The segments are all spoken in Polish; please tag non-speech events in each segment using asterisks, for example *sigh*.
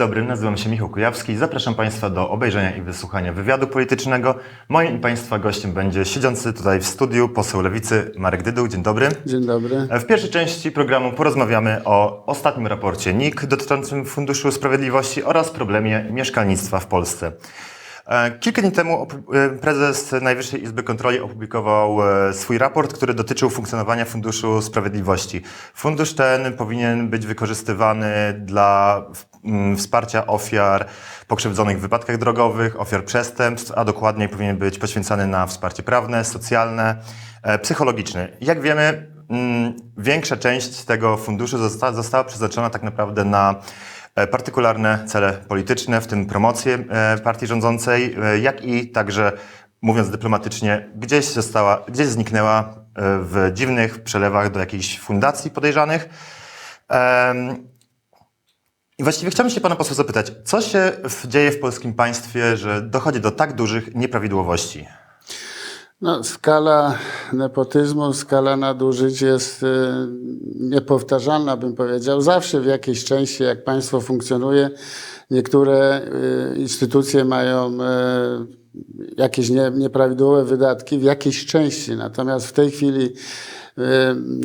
Dzień dobry, nazywam się Michał Kujawski. Zapraszam Państwa do obejrzenia i wysłuchania wywiadu politycznego. Moim i Państwa gościem będzie siedzący tutaj w studiu poseł Lewicy Marek Dyduł. Dzień dobry. Dzień dobry. W pierwszej części programu porozmawiamy o ostatnim raporcie NIK dotyczącym Funduszu Sprawiedliwości oraz problemie mieszkalnictwa w Polsce. E, Kilka dni temu e, prezes Najwyższej Izby Kontroli opublikował e, swój raport, który dotyczył funkcjonowania Funduszu Sprawiedliwości. Fundusz ten powinien być wykorzystywany dla w- m, wsparcia ofiar pokrzywdzonych w wypadkach drogowych, ofiar przestępstw, a dokładniej powinien być poświęcany na wsparcie prawne, socjalne, psychologiczne. Jak wiemy, mm, większa część tego funduszu została, przeznaczona tak naprawdę na partykularne cele polityczne, w tym promocję e, partii rządzącej, e, jak i także, mówiąc dyplomatycznie, gdzieś została, gdzieś zniknęła e, w dziwnych przelewach do jakichś fundacji podejrzanych. I właściwie chciałbym się pana posła zapytać, co się dzieje w polskim państwie, że dochodzi do tak dużych nieprawidłowości? No, skala nepotyzmu, skala nadużyć jest y, niepowtarzalna, bym powiedział. Zawsze w jakiejś części, jak państwo funkcjonuje, niektóre y, instytucje mają y, jakieś nie, nieprawidłowe wydatki w jakiejś części. Natomiast w tej chwili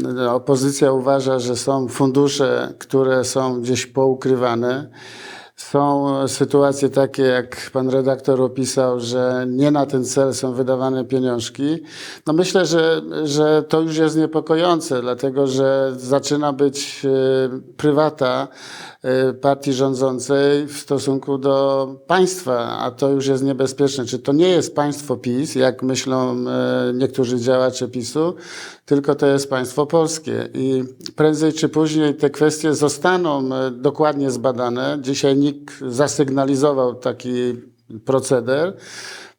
no, opozycja uważa, że są fundusze, które są gdzieś poukrywane. Są sytuacje takie, jak pan redaktor opisał, że nie na ten cel są wydawane pieniążki. No myślę, że, że to już jest niepokojące, dlatego że zaczyna być y, prywata y, partii rządzącej w stosunku do państwa, a to już jest niebezpieczne. Czy to nie jest państwo PiS, jak myślą y, niektórzy działacze PiSu, tylko to jest państwo polskie. I prędzej czy później te kwestie zostaną e, dokładnie zbadane. Dzisiaj Zasygnalizował taki proceder.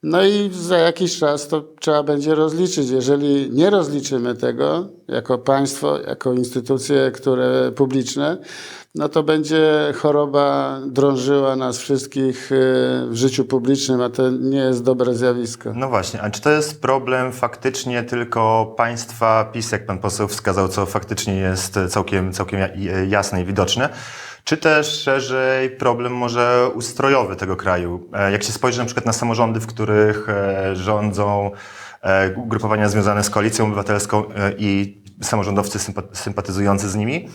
No i za jakiś czas to trzeba będzie rozliczyć. Jeżeli nie rozliczymy tego jako państwo, jako instytucje, które publiczne, no to będzie choroba drążyła nas wszystkich e, w życiu publicznym, a to nie jest dobre zjawisko. No właśnie, a czy to jest problem faktycznie tylko państwa PiS, jak pan poseł wskazał, co faktycznie jest całkiem, całkiem ja- jasne i widoczne, czy też szerzej problem może ustrojowy tego kraju? E, Jak się spojrzy na przykład na samorządy, w których e, rządzą e, ugrupowania związane z koalicją obywatelską i samorządowcy sympa- sympatyzujący z nimi,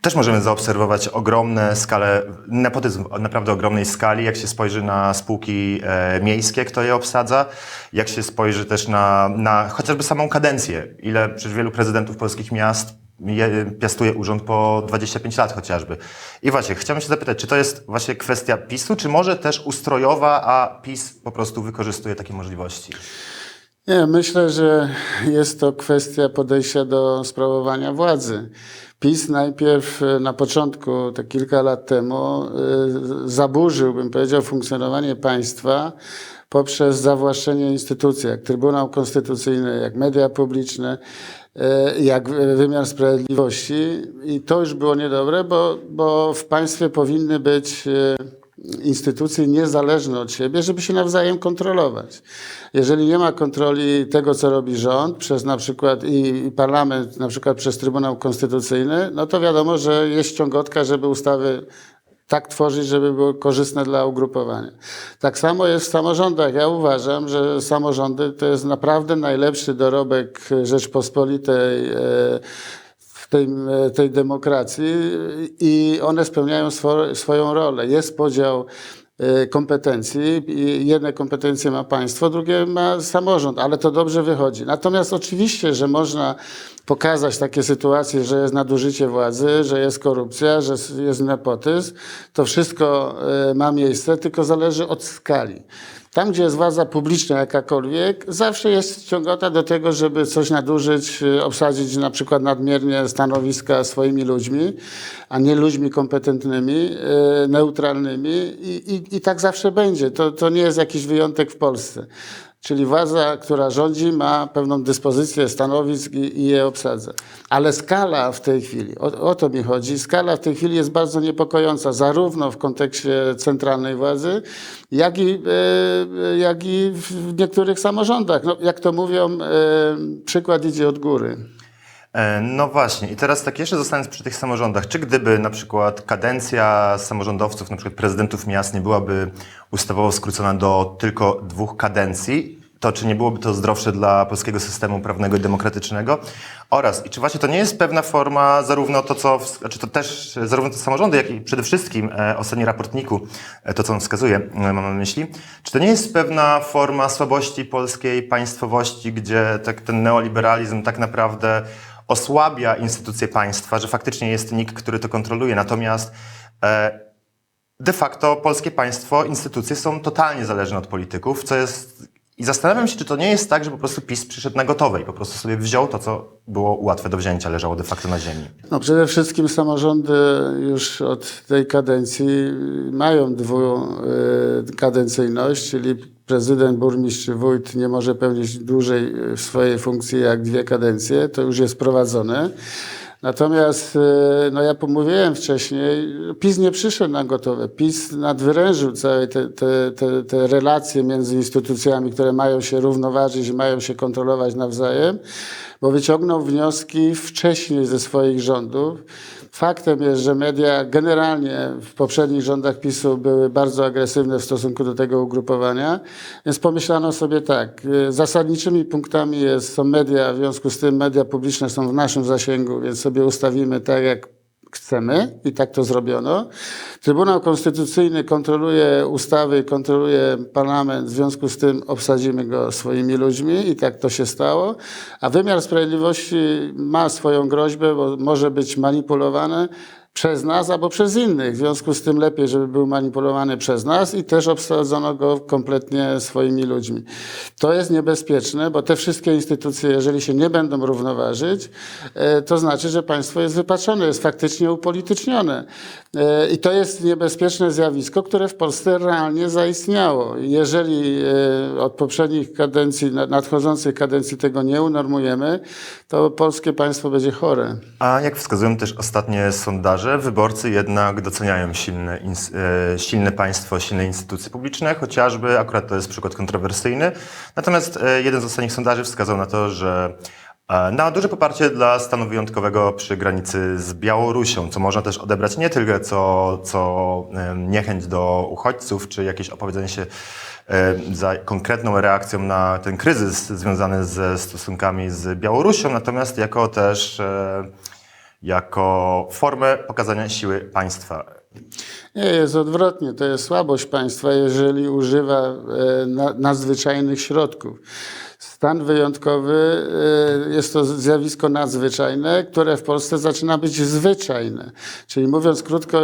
też możemy zaobserwować ogromne skale, nepotyzm o naprawdę ogromnej skali, jak się spojrzy na spółki e, miejskie, kto je obsadza, jak się spojrzy też na, na chociażby samą kadencję, ile przecież wielu prezydentów polskich miast piastuje urząd po 25 lat chociażby. I właśnie, chciałbym się zapytać, czy to jest właśnie kwestia PiSu, czy może też ustrojowa, a PiS po prostu wykorzystuje takie możliwości? Nie, myślę, że jest to kwestia podejścia do sprawowania władzy. PiS najpierw e, na początku, te kilka lat temu, e, zaburzył, bym powiedział, funkcjonowanie państwa poprzez zawłaszczenie instytucji, jak Trybunał Konstytucyjny, jak media publiczne, e, jak wymiar sprawiedliwości. I to już było niedobre, bo, bo w państwie powinny być e, instytucje niezależne od siebie, żeby się nawzajem kontrolować. Jeżeli nie ma kontroli tego, co robi rząd, przez na przykład i, i parlament, na przykład przez Trybunał Konstytucyjny, no to wiadomo, że jest ciągotka, żeby ustawy tak tworzyć, żeby były korzystne dla ugrupowania. Tak samo jest w samorządach. Ja uważam, że samorządy to jest naprawdę najlepszy dorobek Rzeczpospolitej e, w tej, tej demokracji i one spełniają swo, swoją rolę. Jest podział kompetencji. I Jedne kompetencje ma państwo, drugie ma samorząd, ale to dobrze wychodzi. Natomiast oczywiście, że można pokazać takie sytuacje, że jest nadużycie władzy, że jest korupcja, że jest nepotyzm. To wszystko e, ma miejsce, tylko zależy od skali. Tam, gdzie jest władza publiczna jakakolwiek, zawsze jest ciągota do tego, żeby coś nadużyć, y, obsadzić na przykład nadmiernie stanowiska swoimi ludźmi, a nie ludźmi kompetentnymi, y, neutralnymi i, i, i tak zawsze będzie. To, to nie jest jakiś wyjątek w Polsce. Czyli władza, która rządzi, ma pewną dyspozycję stanowisk i, i je obsadza. Ale skala w tej chwili, o, o to mi chodzi, skala w tej chwili jest bardzo niepokojąca, zarówno w kontekście centralnej władzy, jak i, e, jak i w niektórych samorządach. No, jak to mówią, e, przykład idzie od góry. E, No właśnie, i teraz tak jeszcze zostając przy tych samorządach, czy gdyby na przykład kadencja samorządowców, na przykład prezydentów miast nie byłaby ustawowo skrócona do tylko dwóch kadencji, to czy nie byłoby to zdrowsze dla polskiego systemu prawnego i demokratycznego? Oraz, i czy właśnie to nie jest pewna forma, zarówno to, co, znaczy to też, zarówno te samorządy, jak i przede wszystkim e, ostatni raport NIK-u, e, to co on wskazuje, e, mam na myśli, czy to nie jest pewna forma słabości polskiej państwowości, gdzie tak, ten neoliberalizm tak naprawdę osłabia instytucje państwa, że faktycznie jest NIK, który to kontroluje, natomiast e, de facto polskie państwo, instytucje są totalnie zależne od polityków, co jest. I zastanawiam się, czy to nie jest tak, że po prostu PiS przyszedł na gotowe i po prostu sobie wziął to, co było łatwe do wzięcia, leżało de facto na ziemi. No przede wszystkim samorządy już od tej kadencji mają dwukadencyjność, czyli prezydent, burmistrz wójt nie może pełnić dłużej swojej funkcji jak dwie kadencje. To już jest prowadzone. Natomiast, e, no ja pomówiłem wcześniej, PiS nie przyszedł na gotowe. PiS nadwyrężył całe te, te, te, te relacje między instytucjami, które mają się równoważyć i mają się kontrolować nawzajem, bo wyciągnął wnioski wcześniej ze swoich rządów. Faktem jest, że media generalnie w poprzednich rządach PiSu były bardzo agresywne w stosunku do tego ugrupowania, więc pomyślano sobie tak, y, zasadniczymi punktami jest, są media, w związku z tym media publiczne są w naszym zasięgu, więc sobie ustawimy tak, jak chcemy i tak to zrobiono. Trybunał Konstytucyjny kontroluje ustawy, kontroluje parlament, w związku z tym obsadzimy go swoimi ludźmi i tak to się stało. A wymiar sprawiedliwości ma swoją groźbę, bo może być manipulowany przez nas albo przez innych. W związku z tym lepiej, żeby był manipulowany przez nas i też obsadzono go kompletnie swoimi ludźmi. To jest niebezpieczne, bo te wszystkie instytucje, jeżeli się nie będą równoważyć, e, to znaczy, że państwo jest wypaczone, jest faktycznie upolitycznione. E, I to jest niebezpieczne zjawisko, które w Polsce realnie zaistniało. Jeżeli e, od poprzednich kadencji, na- nadchodzących kadencji tego nie unormujemy, to polskie państwo będzie chore. A jak wskazują też ostatnie sondaże, wyborcy jednak doceniają silne, e, silne państwo, silne instytucje publiczne, chociażby, akurat to jest przykład kontrowersyjny. Natomiast jeden z ostatnich sondaży wskazał na to, że na duże poparcie dla stanu wyjątkowego przy granicy z Białorusią, co można też odebrać nie tylko co, co e, niechęć do uchodźców, czy jakieś opowiedzenie się e, za konkretną reakcją na ten kryzys związany ze stosunkami z Białorusią, natomiast jako też e, jako formę pokazania siły państwa. Nie, jest odwrotnie. To jest słabość państwa, jeżeli używa e, na, nadzwyczajnych środków. Stan wyjątkowy e, jest to zjawisko nadzwyczajne, które w Polsce zaczyna być zwyczajne. Czyli mówiąc krótko,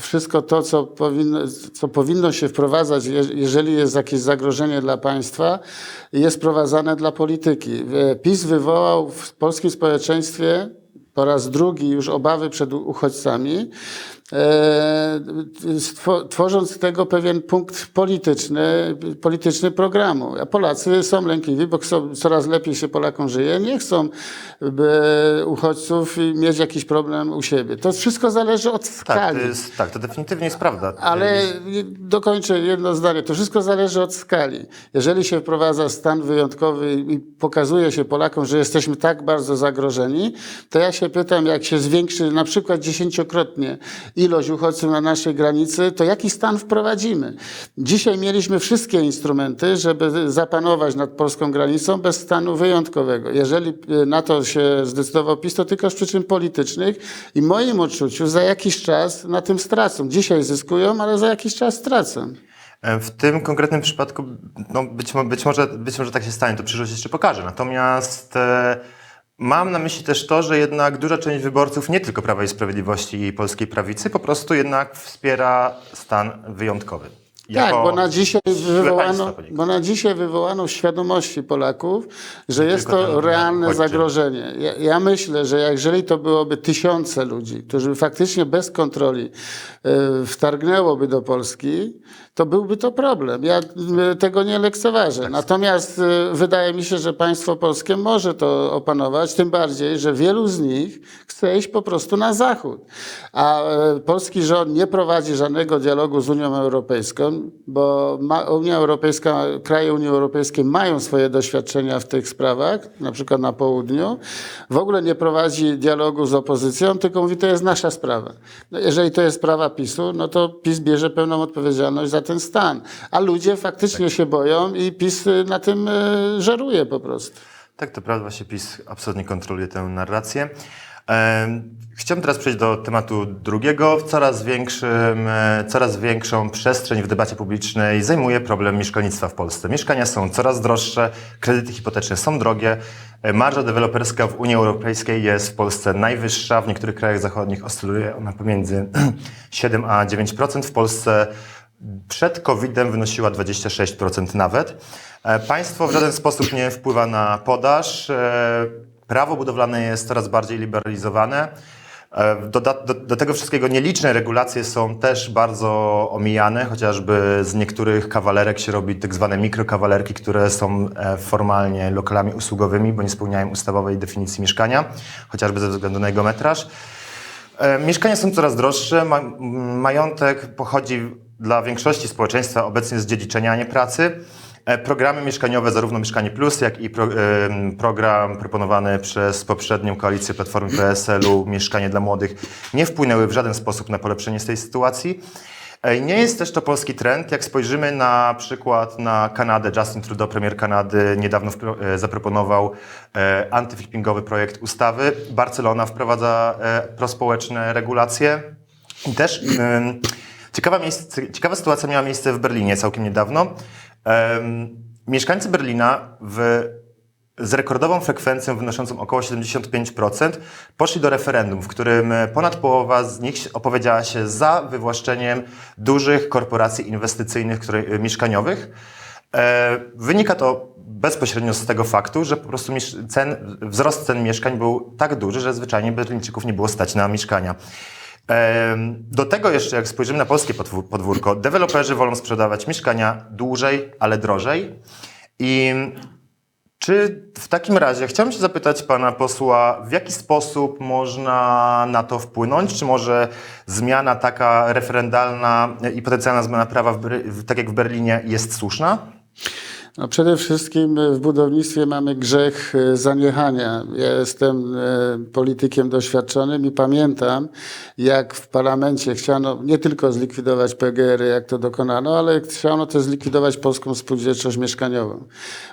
wszystko to, co powinno, co powinno się wprowadzać, je- jeżeli jest jakieś zagrożenie dla państwa, jest wprowadzane dla polityki. E, PiS wywołał w polskim społeczeństwie po raz drugi już obawy przed uchodźcami, tworząc z tego pewien punkt polityczny, polityczny programu. A Polacy są lękliwi, bo chcą, coraz lepiej się Polakom żyje, nie chcą by uchodźców i mieć jakiś problem u siebie. To wszystko zależy od Tak, skali. to, jest, tak, to definitywnie jest prawda. Ale dokończę jedno zdanie. To wszystko zależy od skali. Jeżeli się wprowadza stan wyjątkowy i pokazuje się Polakom, że jesteśmy tak bardzo zagrożeni, to ja się pytam, jak się zwiększy na przykład dziesięciokrotnie ilość uchodźców na naszej granicy, to jaki stan wprowadzimy? Dzisiaj mieliśmy wszystkie instrumenty, żeby zapanować nad polską granicą bez stanu wyjątkowego. Jeżeli e, na to się zdecydował PiS, to tylko z przyczyn politycznych i moim odczuciu za jakiś czas na tym stracą. Dzisiaj zyskują, ale za jakiś czas stracą. E, W tym konkretnym przypadku, no być, być, może, być może tak się stanie, to przyszłość jeszcze pokaże. Natomiast e, mam na myśli też to, że jednak duża część wyborców, nie tylko Prawa i Sprawiedliwości i polskiej prawicy, po prostu jednak wspiera stan wyjątkowy. Tak, bo na dzisiaj wywołano, bo na dzisiaj wywołano w świadomości Polaków, że jest to realne uchodźczy. zagrożenie. Ja, ja myślę, że jeżeli to byłoby tysiące ludzi, którzy faktycznie bez kontroli e, wtargnęłoby do Polski, to byłby to problem. Ja e, tego nie lekceważę. Natomiast e, wydaje mi się, że państwo polskie może to opanować, tym bardziej, że wielu z nich chce iść po prostu na zachód. A e, polski rząd nie prowadzi żadnego dialogu z Unią Europejską, bo Unia Europejska, kraje Unii Europejskiej mają swoje doświadczenia w tych sprawach, na przykład na południu, w ogóle nie prowadzi dialogu z opozycją, tylko mówi, to jest nasza sprawa. No, jeżeli to jest sprawa PiSu, no to PiS bierze pełną odpowiedzialność za ten stan. A ludzie faktycznie się boją i PiS y, na tym y, żeruje po prostu. Tak, to prawda, właśnie PiS absolutnie kontroluje tę narrację. Chciałbym teraz przejść do tematu drugiego. W coraz, większym, e, coraz większą przestrzeń w debacie publicznej zajmuje problem mieszkalnictwa w Polsce. Mieszkania są coraz droższe, kredyty hipoteczne są drogie, e, marża deweloperska w Unii Europejskiej jest w Polsce najwyższa, w niektórych krajach zachodnich oscyluje ona pomiędzy *clears throat* 7 a 9%, w Polsce przed COVID-em wynosiła 26% nawet. E, Państwo w żaden sposób nie wpływa na podaż. Prawo budowlane jest coraz bardziej liberalizowane. E, Do, do, do tego wszystkiego nieliczne regulacje są też bardzo omijane, chociażby z niektórych kawalerek się robi tak zwane mikrokawalerki, które są e, formalnie lokalami usługowymi, bo nie spełniają ustawowej definicji mieszkania, chociażby ze względu na jego metraż. E, Mieszkania są coraz droższe. Ma, majątek pochodzi dla większości społeczeństwa obecnie z dziedziczenia, a nie pracy. E, Programy mieszkaniowe, zarówno Mieszkanie Plus, jak i pro, em, program proponowany przez poprzednią koalicję Platformy PSL-u Mieszkanie dla Młodych, nie wpłynęły w żaden sposób na polepszenie tej sytuacji. E, Nie jest też to polski trend. Jak spojrzymy na przykład na Kanadę, Justin Trudeau, premier Kanady, niedawno e, zaproponował e, antyflippingowy projekt ustawy. Barcelona wprowadza e, prospołeczne regulacje. I też ciekawa, miejsce, ciekawa sytuacja miała miejsce w Berlinie całkiem niedawno. Mieszkańcy Berlina w z rekordową frekwencją wynoszącą około 75% poszli do referendum, w którym ponad połowa z nich opowiedziała się za wywłaszczeniem dużych korporacji inwestycyjnych które, mieszkaniowych. E, wynika to bezpośrednio z tego faktu, że po prostu cen, wzrost cen mieszkań był tak duży, że zwyczajnie Berlińczyków nie było stać na mieszkania. Do tego jeszcze, jak spojrzymy na polskie podwó- podwórko, deweloperzy wolą sprzedawać mieszkania dłużej, ale drożej. I czy w takim razie chciałbym się zapytać pana posła, w jaki sposób można na to wpłynąć? Czy może zmiana taka referendalna i potencjalna zmiana prawa, w, tak jak w Berlinie, jest słuszna? No przede wszystkim w budownictwie mamy grzech e, zaniechania. Ja jestem e, politykiem doświadczonym i pamiętam, jak w parlamencie chciano nie tylko zlikwidować PGR, jak to dokonano, ale chciano też zlikwidować polską spółdzielczość mieszkaniową.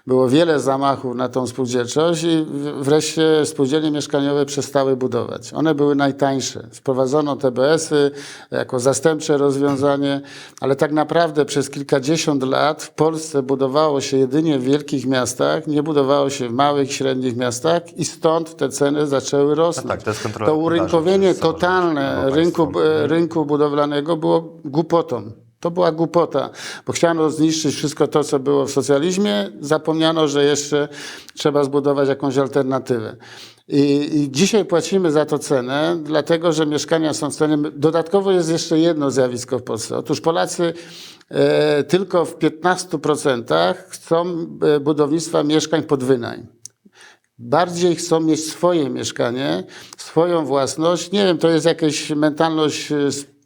Było wiele zamachów na tą spółdzielczość i wreszcie spółdzielnie mieszkaniowe przestały budować. One były najtańsze. Wprowadzono TBS-y jako zastępcze rozwiązanie, ale tak naprawdę przez kilkadziesiąt lat w Polsce budowało się jedynie w wielkich miastach, nie budowało się w małych średnich miastach i stąd te ceny zaczęły rosnąć. tak, to jest to urynkowienie przez samorząd totalne rynku, e, rynku budowlanego było głupotą. To była głupota, bo chciano zniszczyć wszystko to, co było w socjalizmie. Zapomniano, że jeszcze trzeba zbudować jakąś alternatywę. I, I dzisiaj płacimy za to cenę, dlatego że mieszkania są w. Dodatkowo jest jeszcze jedno zjawisko w Polsce. Otóż Polacy e, tylko w 15% chcą e, budownictwa mieszkań pod wynajem bardziej chcą mieć swoje mieszkanie, swoją własność. Nie wiem, to jest jakaś mentalność e,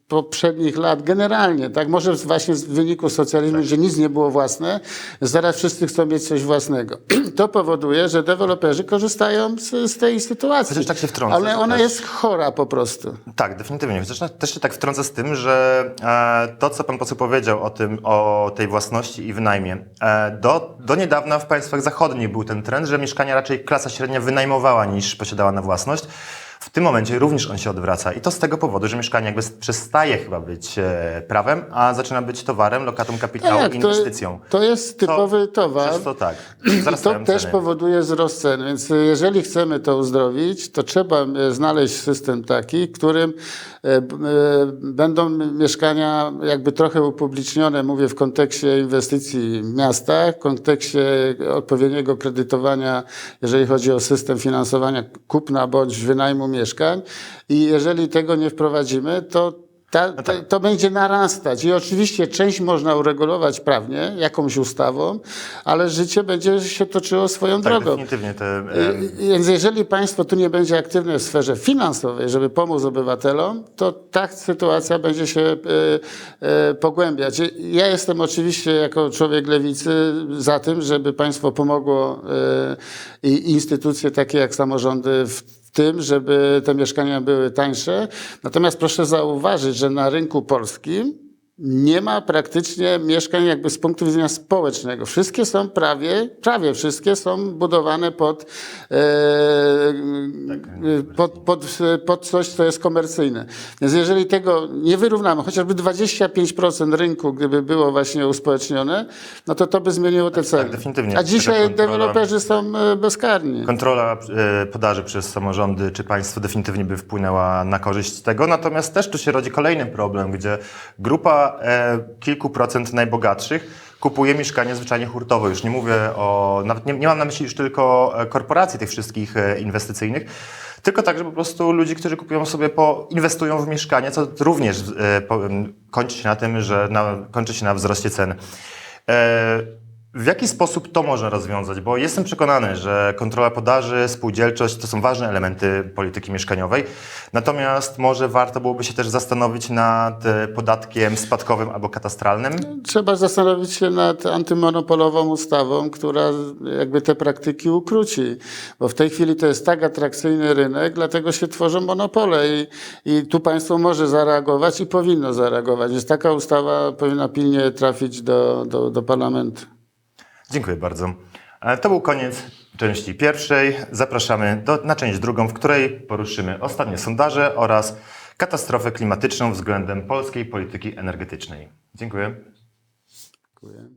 poprzednich lat generalnie, tak? Może właśnie w wyniku socjalizmu, gdzie nic nie było własne, zaraz wszyscy chcą mieć coś własnego. *clears throat* To powoduje, że deweloperzy korzystają z, z tej sytuacji. Chociaż tak się wtrącę, Ale że ona też- jest chora po prostu. Tak, definitywnie. Chociaż też się tak wtrącę z tym, że e, to, co pan poseł powiedział o tym, o tej własności i wynajmie. E, do, do niedawna w państwach zachodnich był ten trend, że mieszkania raczej klasa średnia wynajmowała niż posiadała na własność. W tym momencie również on się odwraca i to z tego powodu, że mieszkanie jakby przestaje chyba być e, prawem, a zaczyna być towarem, lokatą kapitału, Tak, to, inwestycją. to jest typowy towar. Przez to tak. *clears throat* I to wzrastają też ceny. powoduje wzrost cen, więc e, jeżeli chcemy to uzdrowić, to trzeba e, znaleźć system taki, w którym będą mieszkania jakby trochę upublicznione, mówię w kontekście inwestycji w miastach, w kontekście odpowiedniego kredytowania, jeżeli chodzi o system finansowania kupna bądź wynajmu mieszkań i jeżeli tego nie wprowadzimy, to Ta, to, to będzie narastać i oczywiście część można uregulować prawnie, jakąś ustawą, ale życie będzie się toczyło swoją Tak, drogą. definitywnie te... e, Y, Więc jeżeli państwo tu nie będzie aktywne w sferze finansowej, żeby pomóc obywatelom, to ta sytuacja będzie się y, y, pogłębiać. I Ja jestem oczywiście jako człowiek lewicy za tym, żeby państwo pomogło y, i instytucje takie jak samorządy w tym, żeby te mieszkania były tańsze. Natomiast proszę zauważyć, że na rynku polskim nie ma praktycznie mieszkań jakby z punktu widzenia społecznego. Wszystkie są prawie, prawie wszystkie są budowane pod, e, pod, pod, pod coś, co jest komercyjne. Więc jeżeli tego nie wyrównamy, chociażby 25% rynku, gdyby było właśnie uspołecznione, no to to by zmieniło te ceny. definitywnie. A dzisiaj kontrola- deweloperzy są e, bezkarni. Kontrola e, podaży przez samorządy czy państwo definitywnie by wpłynęła na korzyść tego. Natomiast też tu się rodzi kolejny problem, gdzie grupa e, kilku procent najbogatszych kupuje mieszkanie zwyczajnie hurtowo. Już nie mówię o, nawet nie, nie mam na myśli już tylko e, korporacji tych wszystkich e, inwestycyjnych, tylko także po prostu ludzi, którzy kupują sobie, po, inwestują w mieszkanie, co również kończy się na tym, że na, kończy się na wzroście cen. W jaki sposób to można rozwiązać? Bo jestem przekonany, że kontrola podaży, spółdzielczość to są ważne elementy polityki mieszkaniowej. Natomiast może warto byłoby się też zastanowić nad e, podatkiem spadkowym albo katastralnym. Trzeba zastanowić się nad antymonopolową ustawą, która jakby te praktyki ukróci. Bo w tej chwili to jest tak atrakcyjny rynek, dlatego się tworzą monopole i, i tu państwo może zareagować i powinno zareagować. Więc taka ustawa powinna pilnie trafić do, do, do parlamentu. Dziękuję bardzo. E, To był koniec części pierwszej. Zapraszamy do, na część drugą, w której poruszymy ostatnie sondaże oraz katastrofę klimatyczną względem polskiej polityki energetycznej. Dziękuję. Dziękuję.